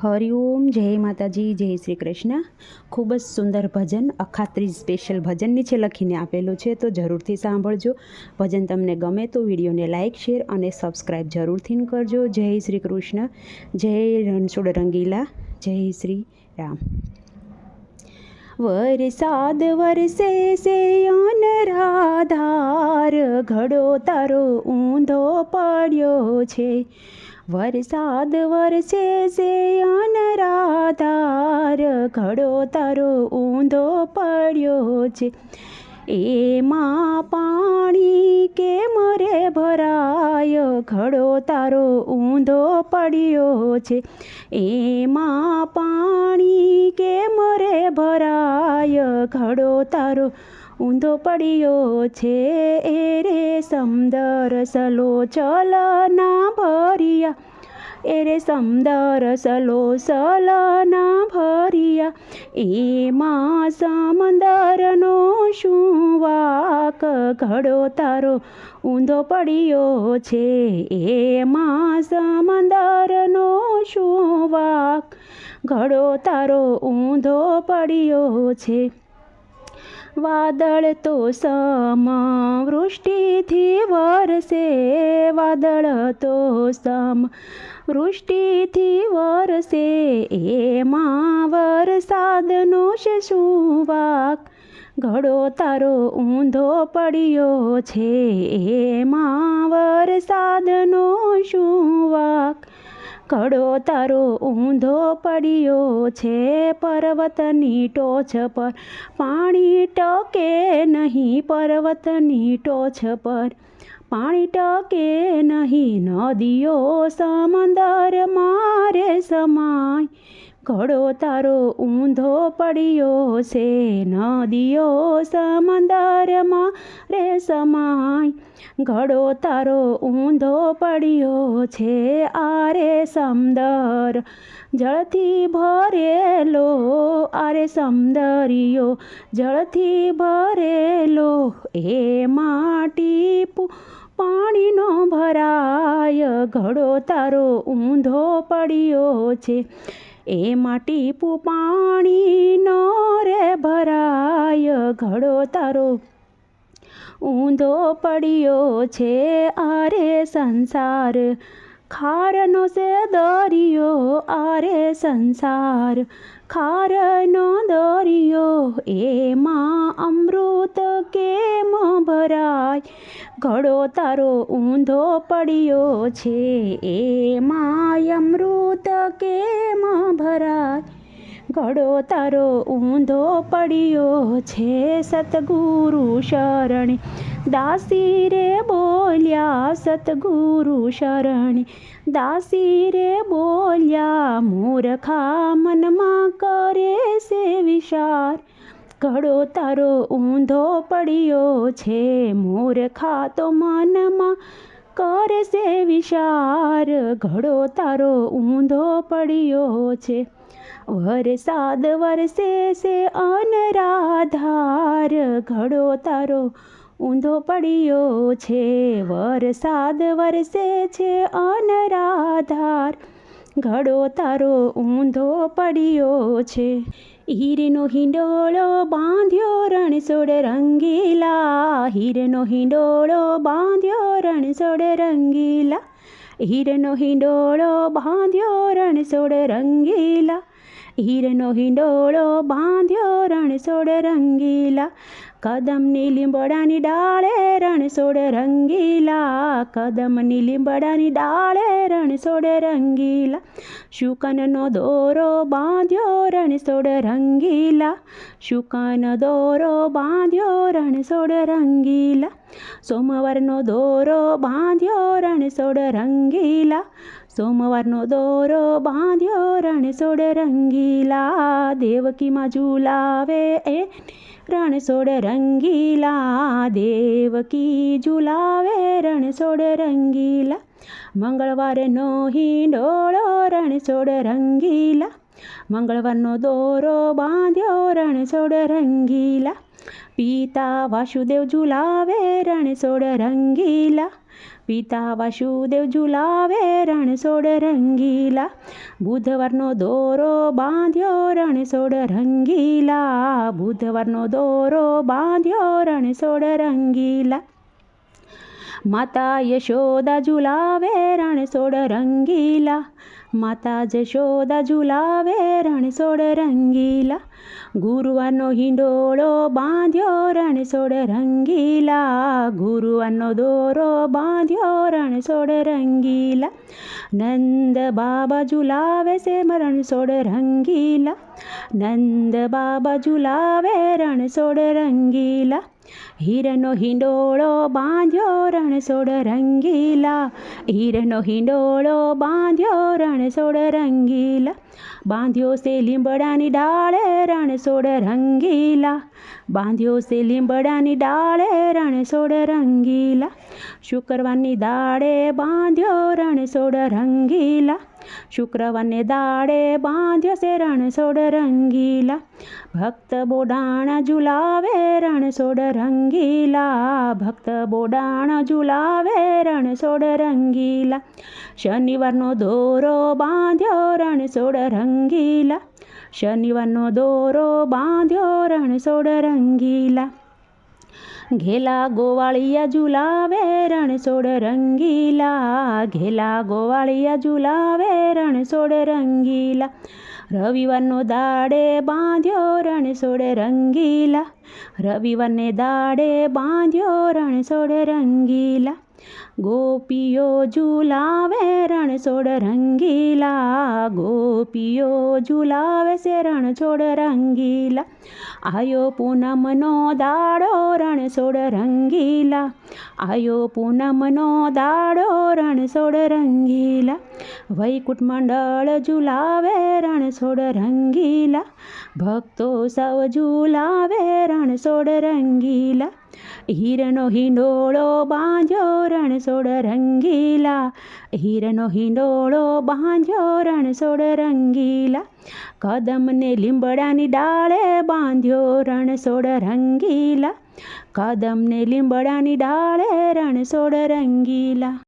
હરિઓમ જય માતાજી, જય શ્રી કૃષ્ણ. ખૂબ જ સુંદર ભજન અખાત્રી સ્પેશિયલ ભજન નીચે લખીને આપેલું છે, તો જરૂરથી સાંભળજો. ભજન તમને ગમે તો વિડીયોને લાઇક શેર અને સબસ્ક્રાઈબ જરૂરથી કરજો. જય શ્રી કૃષ્ણ, જય રણછોડ રંગીલા જય શ્રી રામ. વરસાદ વરસે સે અનરાધાર ઘડો તારો ઊંધો પડ્યો છે. વરસાદ વરસે સે અનરાધાર ઘડો તારો ઊંધો પડ્યો છે. એમાં પાણી કેમ રે ભરાય? ઘડો તારો ઊંધો પડ્યો છે. એમાં પાણી કેમ રે ભરાય? ઘડો તારો ઊંધો પડ્યો છે. એ રે સમદર સલો ચલ ના ભરિયા. એ રે સમદર સલો સલ ના ભરિયા. એમાં સમંદરનો શું વાક ઘડો તારો ઊંધો પડ્યો છે? એમાં સમંદરનો શું વાક ઘડો તારો ઊંધો પડ્યો છે? વાદળ તો સમવૃષ્ટિથી વરસે, વાદળ તો સમ વૃષ્ટિથી વરસે એમાં વરસાદનો છે શું વાક ઘડો તારો ઊંધો પડ્યો છે એમાં વરસાદનો વાક ઘડો તારો ઊંધો પડ્યો છે પર્વતની ટોચ પર. પાણી ટકે નહીં પર્વતની ટોચ પર. પાણી ટકે નહીં નદીઓ સમંદર મારે સમાય. ઘડો તારો ઊંધો પડ્યો છે નદીઓ સમંદરમાં રે સમાય, ઘડો તારો ઊંધો પડ્યો છે, આરે સમદર જળથી ભરેલો, આરે સમદરિયો જળથી ભરેલો, એ માટી પાણીનો ભરાય, ઘડો તારો ઊંધો પડ્યો છે એમાં ટીપું પાણીનો રે ભરાય, ઘડો તારો ઊંધો પડ્યો છે, આરે સંસાર. ખારનો છે દરિયો, આરે સંસાર. ખારનો દરિયો, એમાં અમૃત કેમ ભરાય? ઘડો તારો ઊંધો પડ્યો છે, એમાં અમૃત કેમ ભરાય? ઘડો તારો ઊંધો પડ્યો છે સતગુરુ શરણે. દાસી રે બોલ્યા, સતગુરુ શરણે. દાસી રે બોલ્યા, મૂર્ખા મનમાં કરે છે વિચાર. ઘડો તારો ઊંધો પડ્યો છે, મૂર્ખા તો મનમાં કરશે છે વિચાર. ઘડો તારો ઊંધો પડ્યો છે. વરસાદ વરસે છે અનરાધાર. ઘડો તારો ઊંધો પડ્યો છે. વરસાદ વરસે છે અનરાધાર. ઘડો તારો ઊંધો પડ્યો છે. હીરનો હિંડોળો બાંધ્યો રણછોડ રંગીલા. હીરનો હિંડોળો બાંધ્યો રણછોડ રંગીલા. હીરનો હિંડોળો બાંધ્યો રણછોડ રંગીલા. હીરનો હિંડોળો બાંધ્યો રણછોડ રંગીલા. કદમની લીંબડાની ડાળે રણછોડ રંગીલા. કદમની લીંબડાની ડાળે રણછોડ રંગીલા. શુકનનો દોરો બાંધ્યો રણછોડ રંગીલા. શુકન દોરો બાંધ્યો રણછોડ રંગીલા. સોમવારનો દોરો બાંધ્યો રણછોડ રંગીલા. સોમવારનો દોરો બાંધ્યો રણછોડ રંગીલા દેવકીમાં ઝુલાવે એ રણછોડ રંગીલા દેવકી ઝુલાવે રણછોડ રંગીલા મંગળવારનો હિંડોળો રણછોડ રંગીલા મંગળવારનો દોરો બાંધ્યો રણછોડ રંગીલા પિતા વાસુદેવ ઝુલાવે રણછોડ રંગીલા. પિતા વાસુદેવ ઝુલાવે રણછોડ રંગીલા. બુધવારનો દોરો બાંધ્યો રણછોડ રંગીલા. બુધવારનો દોરો બાંધ્યો રણછોડ રંગીલા. માતા યશોદા ઝુલાવે રણછોડ રંગીલા. માતા જશોદા ઝુલાવે રણછોડ રંગીલા ગુરુવારનો હિંડોળો બાંધ્યો રણછોડ રંગીલા ગુરુવારનો દોરો બાંધ્યો રણછોડ રંગીલા નંદ બાબા ઝુલાવે છે રણછોડ રંગીલા નંદ બાબા ઝુલાવે રણછોડ રંગીલા હીરનો હિંડોળો બાંધ્યો રણછોડ રંગીલા. હીરનો હિંડોળો બાંધ્યો રણછોડ રંગીલા. બાંધ્યો છે લીંબડાની ડાળે રણછોડ રંગીલા. બાંધ્યો છે લીંબડાની ડાળે રણછોડ રંગીલા. શુક્રવારની દાળે બાંધ્યો રણછોડ રંગીલા. શુક્રવારને દાડે બાંધ્યો રણછોડ રંગીલા. ભક્ત બોડાણા ઝુલાવે રણછોડ રંગીલા. ભક્ત બોડાણા ઝુલાવે રણછોડ રંગીલા. શનિવારનો દોરો બાંધ્યો રણછોડ રંગીલા. શનિવારનો દોરો બાંધ્યો રણછોડ રંગીલા. ઘેલા ગોવાળિયા ઝુલાવે રણછોડ રંગીલા. ઘેલા ગોવાળિયા ઝુલાવે રણછોડ રંગીલા. રવિવારનો દાડે બાંધ્યો રણછોડ રંગીલા. રવિવારને દાડે બાંધ્યો રણછોડ રંગીલા. ગોપીઓ ઝુલાવે રણછોડ રંગીલા. ગોપીઓ ઝુલાવે છે રણછોડ રંગીલા. આયો પૂનમનો દાડો રણછોડ રંગીલા. આયો પૂનમનો દાડો રણછોડ રંગીલા. વૈકુંઠ મંડળ ઝુલાવે રણછોડ રંગીલા. ભક્તો સૌ ઝુલાવે રણછોડ રંગીલા. હીરનો હિંડોળો બાંધ્યો રણછોડ રંગીલા. હીરનો હિંડોળો બાંધ્યો રણછોડ રંગીલા. કદમને લીંબડાની ડાળે બાંધ્યો રણછોડ રંગીલા. કદમને લીંબડાની ડાળે રણછોડ રંગીલા.